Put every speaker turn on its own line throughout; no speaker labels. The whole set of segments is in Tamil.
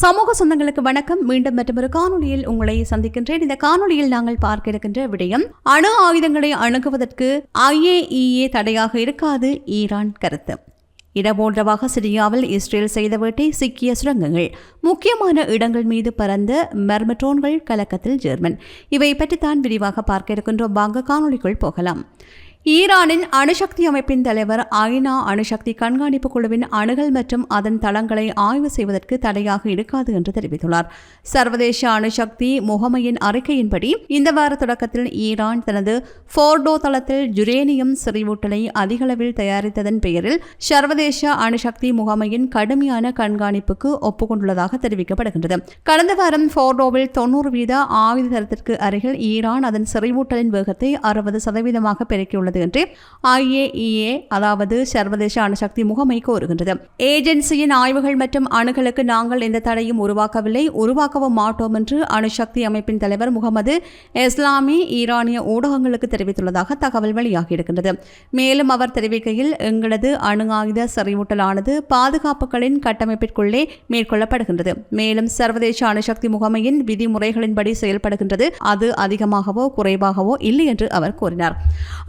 சமூக சொந்தங்களுக்கு வணக்கம். மீண்டும் மற்றொரு காணொலியில் உங்களை சந்திக்கின்றேன். இந்த காணொலியில் நாங்கள் பார்க்க இருக்கின்ற விடயம் அணு ஆயுதங்களை அணுகுவதற்கு ஐஏஇஏ தடையாக இருக்காது ஈரான் கருத்து. இடபோன்றவாக சிரியாவில் இஸ்ரேல் செய்த வேட்டை சிக்கிய சுரங்கங்கள் முக்கியமான இடங்கள் மீது பறந்த மெர்மட்ரோன்கள் கலக்கத்தில் ஜெர்மன். இவை பற்றித்தான் விரிவாக பார்க்க இருக்கின்றோம். வாங்க காணொளிக்குள் போகலாம். ஈரானின் அணுசக்தி அமைப்பின் தலைவர் ஐநா அணுசக்தி கண்காணிப்பு குழுவின் அணுகல் மற்றும் அதன் தளங்களை ஆய்வு செய்வதற்கு தடையாக இருக்காது என்று தெரிவித்துள்ளார். சர்வதேச அணுசக்தி முகமையின் அறிக்கையின்படி இந்த வார தொடக்கத்தில் ஈரான் தனது ஃபோர்டோ தளத்தில் ஜுரேனியம் செறிவூட்டலை அதிகளவில் தயாரித்ததன் பெயரில் சர்வதேச அணுசக்தி முகமையின் கடுமையான கண்காணிப்புக்கு ஒப்புக்கொண்டுள்ளதாக தெரிவிக்கப்படுகின்றது. கடந்த வாரம் ஃபோர்டோவில் தொன்னூறு வீத ஆயுத தரத்திற்கு அருகில் ஈரான் அதன் செறிவூட்டலின் வேகத்தை அறுபது சதவீதமாக பெருக்கியுள்ளது. உள்ளது என்று ஐஏஇஏ அதாவது சர்வதேச அணுசக்தி முகமை கோருகின்றது ஏஜென்சியின் ஆய்வுகள் மற்றும் அணுகளுக்கு நாங்கள் எந்த தடையும் உருவாக்கவில்லை. உருவாக்கவும் மாட்டோம் என்று அணுசக்தி அமைப்பின் தலைவர் முகமது இஸ்லாமி ஈரானிய ஊடகங்களுக்கு தெரிவித்துள்ளதாக தகவல் வெளியாகியிருக்கின்றது மேலும் அவர் தெரிவிக்கையில் எங்களது அணு ஆயுத செறிவூட்டலானது பாதுகாப்புகளின் கட்டமைப்பிற்குள்ளே மேற்கொள்ளப்படுகின்றது. மேலும் சர்வதேச அணுசக்தி முகமையின் விதிமுறைகளின்படி செயல்படுகின்றது. அது அதிகமாகவோ குறைவாகவோ இல்லை என்று அவர் கூறினார்.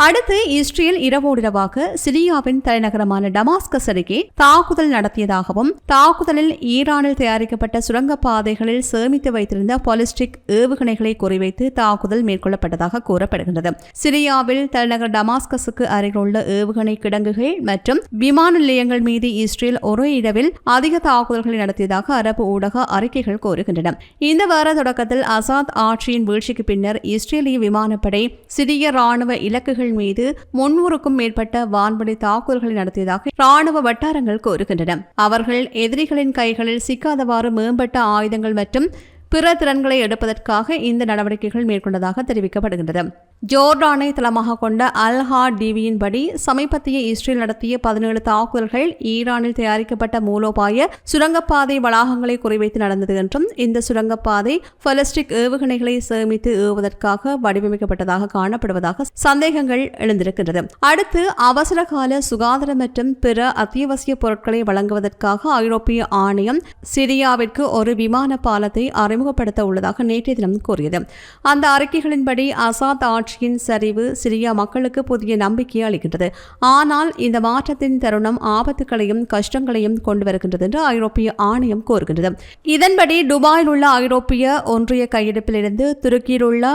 அடுத்து அடுத்து இஸ்ரேல் இரவோடிரவாக சிரியாவின் தலைநகரமான டமாஸ்கஸ் அருகே தாக்குதல் நடத்தியதாகவும் தாக்குதலில் ஈரானில் தயாரிக்கப்பட்ட சுரங்கப்பாதைகளில் சேமித்து வைத்திருந்த பாலிஸ்டிக் ஏவுகணைகளை குறிவைத்து தாக்குதல் மேற்கொள்ளப்பட்டதாக கூறப்படுகின்றது. சிரியாவில் தலைநகர் டமாஸ்கஸுக்கு அருகிலுள்ள ஏவுகணை கிடங்குகள் மற்றும் விமான நிலையங்கள் மீது இஸ்ரேல் ஒரே இரவில் அதிக தாக்குதல்களை நடத்தியதாக அரபு ஊடக அறிக்கைகள் கூறுகின்றன. இந்த வார தொடக்கத்தில் அசாத் ஆட்சியின் வீழ்ச்சிக்கு பின்னர் இஸ்ரேலிய விமானப்படை சிறிய ராணுவ இலக்குகள் மீது மீது முன்னூறுக்கும் மேற்பட்ட வான்படை தாக்குதல்களை நடத்தியதாக ராணுவ வட்டாரங்கள் கூறுகின்றன. அவர்கள் எதிரிகளின் கைகளில் சிக்காதவாறு மேம்பட்ட ஆயுதங்கள் மற்றும் பிற திறன்களை எடுப்பதற்காக இந்த நடவடிக்கைகள் மேற்கொண்டதாக தெரிவிக்கப்படுகின்றது. ஜோர்டானை தளமாக கொண்ட அல்ஹா டிவியின்படி சமீபத்திய இஸ்ரேல் நடத்திய பதினேழு தாக்குதல்கள் ஈரானில் தயாரிக்கப்பட்ட மூலோபாய சுரங்கப்பாதை வளாகங்களை குறிவைத்து நடந்தது என்றும் இந்த சுரங்கப்பாதை பலஸ்டிக் ஏவுகணைகளை சேமித்து ஏவுவதற்காக வடிவமைக்கப்பட்டதாக காணப்படுவதாக சந்தேகங்கள் எழுந்திருக்கின்றது. அடுத்து அவசர கால சுகாதார மற்றும் பிற அத்தியாவசிய பொருட்களை வழங்குவதற்காக ஐரோப்பிய ஆணையம் சிரியாவிற்கு ஒரு விமான பாலத்தை அறிமுகப்படுத்த உள்ளதாக நேற்றைய தினம் கூறியது. அந்த அறிக்கைகளின்படி அசாத் ஆட்சியின் சரிவு சிரியா மக்களுக்கு புதிய நம்பிக்கையை அளிக்கின்றது. ஆனால் இந்த மாற்றத்தின் தருணம் ஆபத்துகளையும் கஷ்டங்களையும் கொண்டு வருகின்றது என்று ஐரோப்பிய ஆணையம் கூறுகின்றது. இதன்படி துபாயில் உள்ள ஐரோப்பிய ஒன்றிய கையிருப்பிலிருந்து துருக்கியில் உள்ள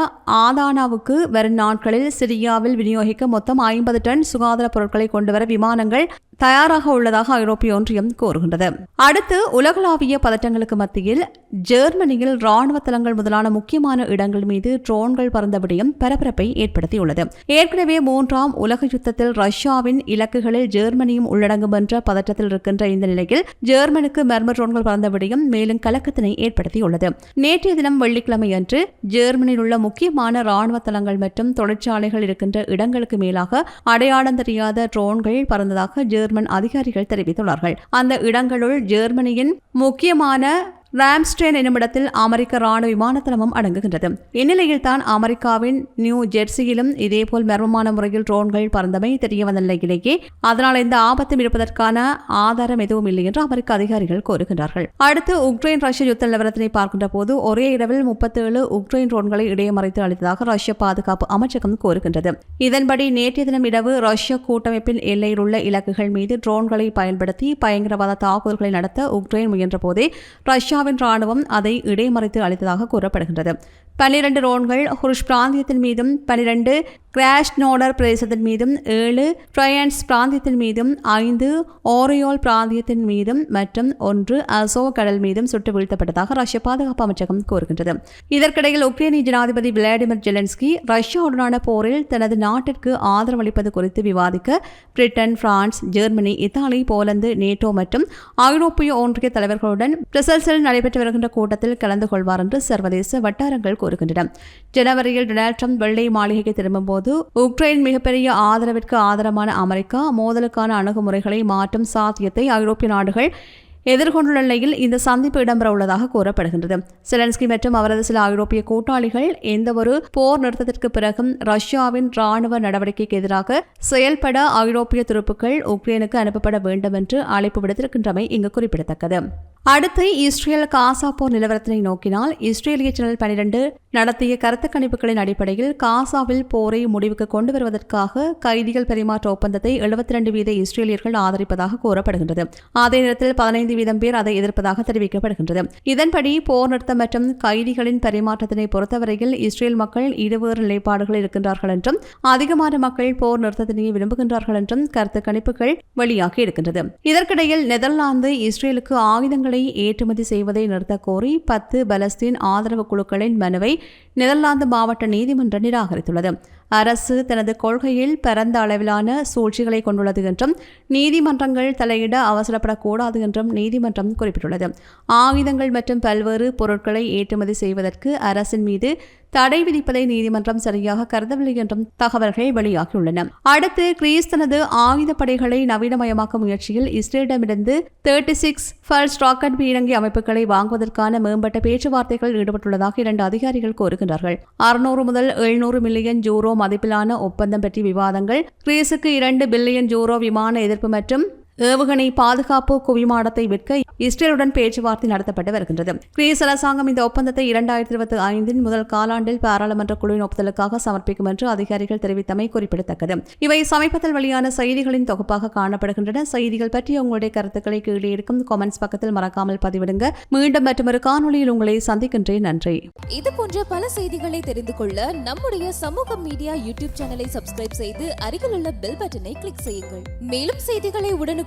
ஆதானாவுக்கு வரும் நாட்களில் சிரியாவில் விநியோகிக்க மொத்தம் ஐம்பது டன் சுகாதார பொருட்களை கொண்டுவர விமானங்கள் தயாராக உள்ளதாக ஐரோப்பிய ஒன்றியம் கூறுகின்றது. அடுத்து உலகளாவிய பதட்டங்களுக்கு மத்தியில் ஜெர்மனியில் ராணுவ தளங்கள் முதலான முக்கியமான இடங்கள் மீது ட்ரோன்கள் பறந்த விடயம் பரபரப்பை ஏற்படுத்தியுள்ளது. ஏற்கனவே மூன்றாம் உலக யுத்தத்தில் ரஷ்யாவின் இலக்குகளில் ஜெர்மனியும் உள்ளடங்கும் என்ற பதற்றத்தில் இருக்கின்ற இந்த நிலையில் ஜெர்மனுக்கு மர்ம ட்ரோன்கள் பறந்த விடயம் மேலும் கலக்கத்தினை ஏற்படுத்தியுள்ளது. நேற்றைய தினம் வெள்ளிக்கிழமை அன்று ஜெர்மனியில் உள்ள முக்கியமான ராணுவ தளங்கள் மற்றும் தொழிற்சாலைகள் இருக்கின்ற இடங்களுக்கு மேலாக அடையாளம் தெரியாத ட்ரோன்கள் பறந்ததாக ஜெர்மன் அதிகாரிகள் தெரிவித்துள்ளார்கள். அந்த இடங்களுள் ஜெர்மனியின் முக்கியமான ராம்ஸ்டேன் என்னுமிடத்தில் அமெரிக்க ராணுவ விமானத்தளமும் அடங்குகின்றது. இந்நிலையில் தான் அமெரிக்காவின் நியூ ஜெர்சியிலும் இதேபோல் மர்மமான முறையில் ட்ரோன்கள் பறந்தமை தெரிய வந்த நிலையிலேயே அதனால் இந்த ஆபத்தும் இருப்பதற்கான ஆதாரம் எதுவும் இல்லை என்று அமெரிக்க அதிகாரிகள் கூறுகின்றார்கள். அடுத்து உக்ரைன் ரஷ்ய யுத்த நிலவரத்தினை பார்க்கின்ற போது ஒரே இரவில் முப்பத்தேழு உக்ரைன் ட்ரோன்களை இடையமறைத்து அளித்ததாக ரஷ்ய பாதுகாப்பு அமைச்சகம் கூறுகின்றது. இதன்படி நேற்றைய தினம் இரவு ரஷ்ய கூட்டமைப்பின் எல்லையில் உள்ள இலக்குகள் மீது ட்ரோன்களை பயன்படுத்தி பயங்கரவாத தாக்குதல்களை நடத்த உக்ரைன் முயன்றபோதே ரஷ்யா ரஷ்யாவின் ராணுவம் அதை இடைமறைத்து அளித்ததாக கூறப்படுகின்றது. பன்னிரண்டு ரோன்கள் ஹுருஷ் பிராந்தியத்தின் மீதும் பன்னிரண்டு கிராஷ் நோடர் பிரதேசத்தின் மீதும் ஏழு ட்ரையன்ஸ் பிராந்தியத்தின் மீதும் ஐந்து ஓரியோல் பிராந்தியத்தின் மீதும் மற்றும் ஒன்று அசோ கடல் மீதும் சுட்டு வீழ்த்தப்பட்டதாக ரஷ்ய பாதுகாப்பு அமைச்சகம் கூறுகின்றது. இதற்கிடையில் உக்ரைனிய ஜனாதிபதி விளாடிமிர் ஜெலன்ஸ்கி ரஷ்யாவுடனான போரில் தனது நாட்டிற்கு ஆதரவளிப்பது குறித்து விவாதிக்க Britain France Germany Italy Poland NATO மற்றும் ஐரோப்பிய ஒன்றிய தலைவர்களுடன் பிரசல்ஸில் நடைபெற்று வருகின்ற கூட்டத்தில் கலந்து கொள்வார் என்று சர்வதேச வட்டாரங்கள் கூறுகின்றன. ஜனவரியில் டொனால்ட் ட்ரம்ப் வெள்ளை மாளிகைக்கு திரும்பும்போது போது உக்ரைன் மிகப்பெரிய ஆதரவிற்கு ஆதரமான அமெரிக்கா மோதலுக்கான அணுகுமுறைகளை மாற்றும் சாத்தியத்தை ஐரோப்பிய நாடுகள் எதிர்கொண்டுள்ள நிலையில் இந்த சந்திப்பு இடம்பெற உள்ளதாக கூறப்படுகின்றது. செலன்ஸ்கி மற்றும் அவரது சில ஐரோப்பிய கூட்டாளிகள் எந்தவொரு போர் நிறுத்தத்திற்கு பிறகும் ரஷ்யாவின் ராணுவ நடவடிக்கைக்கு எதிராக செயல்பட ஐரோப்பிய துருப்புக்கள் உக்ரைனுக்கு அனுப்பப்பட வேண்டும் என்று அழைப்பு விடுத்திருக்கின்றமை இங்கு குறிப்பிடத்தக்கது. அடுத்து இஸ்ரேல் காசா போர் நிலவரத்தினை நோக்கினால் இஸ்ரேலிய சேனல் பனிரெண்டு நடத்திய கருத்து கணிப்புகளின் அடிப்படையில் காசாவில் போரை முடிவுக்கு கொண்டு வருவதற்காக கைதிகள் பரிமாற்ற ஒப்பந்தத்தை 72% வீத இஸ்ரேலியர்கள் ஆதரிப்பதாக கூறப்படுகின்றது. அதே நேரத்தில் பதினைந்து வீதம் பேர் அதை எதிர்ப்பதாக தெரிவிக்கப்படுகின்றது. இதன்படி போர் நிறுத்தம் மற்றும் கைதிகளின் பரிமாற்றத்தினை பொறுத்தவரையில் இஸ்ரேல் மக்கள் இருவேறு நிலைப்பாடுகள் இருக்கின்றார்கள் என்றும் அதிகமான மக்கள் போர் நிறுத்தத்தினை விரும்புகின்றார்கள் என்றும் கருத்து கணிப்புகள் வெளியாகி இருக்கின்றது. இதற்கிடையில் நெதர்லாந்து இஸ்ரேலுக்கு ஆயுதங்களை ஏற்றுமதி செய்வதை நிறுத்தக் கோரி பத்து பலஸ்தீன் ஆதரவு குழுக்களின் மனுவை நெதர்லாந்து மாவட்ட நீதிமன்றம் நிராகரித்துள்ளது. அரசு தனது கொள்கையில் பரந்த அளவிலான சூழ்ச்சிகளை கொண்டுள்ளது என்றும் நீதிமன்றங்கள் தலையிட அவசரப்படக்கூடாது என்றும் நீதிமன்றம் குறிப்பிட்டுள்ளது. ஆயுதங்கள் மற்றும் பல்வேறு பொருட்களை ஏற்றுமதி செய்வதற்கு அரசின் மீது தடை விதிப்பதை நீதிமன்றம் சரியாக கருதவில்லை என்றும் தகவல்கள் வெளியாகியுள்ளன. அடுத்து கிரீஸ் தனது ஆயுதப்படைகளை நவீனமயமாக்கும் முயற்சியில் இஸ்ரேலிடமிருந்து தேர்ட்டி சிக்ஸ் ஃபர்ஸ்ட் ராக்கெட் பீரங்கி அமைப்புகளை வாங்குவதற்கான மேம்பட்ட பேச்சுவார்த்தைகள் ஈடுபட்டுள்ளதாக இரண்டு அதிகாரிகள் கோருகின்றார்கள் அறுநூறு முதல் எழுநூறு மில்லியன் ஜூரோ மதிப்பிலான ஒப்பந்தம் பற்றி விவாதங்கள். கிரீஸுக்கு இரண்டு பில்லியன் ஜூரோ விமான எதிர்ப்பு மற்றும் ஏவுகணை பாதுகாப்பு குவிமாடத்தை விற்க இஸ்ரேலுடன் பேச்சுவார்த்தை நடத்தப்பட்டு வருகின்றது. கிரீஸ் அரசாங்கம் இந்த ஒப்பந்தத்தை இரண்டாயிரத்தி இருபத்தி ஐந்தின் முதல் காலாண்டில் பாராளுமன்ற குழுவின் ஒப்புதலுக்காக சமர்ப்பிக்கும் என்று அதிகாரிகள் தெரிவித்தமை குறிப்பிடத்தக்கது. இவை சமீபத்தில் வெளியான செய்திகளின் தொகுப்பாக காணப்படுகின்றன. செய்திகள் பற்றி உங்களுடைய கருத்துக்களை கீழே இருக்கும் கமெண்ட்ஸ் பக்கத்தில் மறக்காமல் பதிவிடுங்க. மீண்டும் மற்றொரு காணொளியில் உங்களை சந்திக்கின்றேன். நன்றி.
இது போன்ற பல செய்திகளை தெரிந்து கொள்ள நம்முடைய சமூக மீடியா யூடியூப் சேனலை சப்ஸ்கிரைப் செய்து அருகிலுள்ள பெல் பட்டனை கிளிக் செய்யுங்கள். மேலும் செய்திகளை உடனுக்கு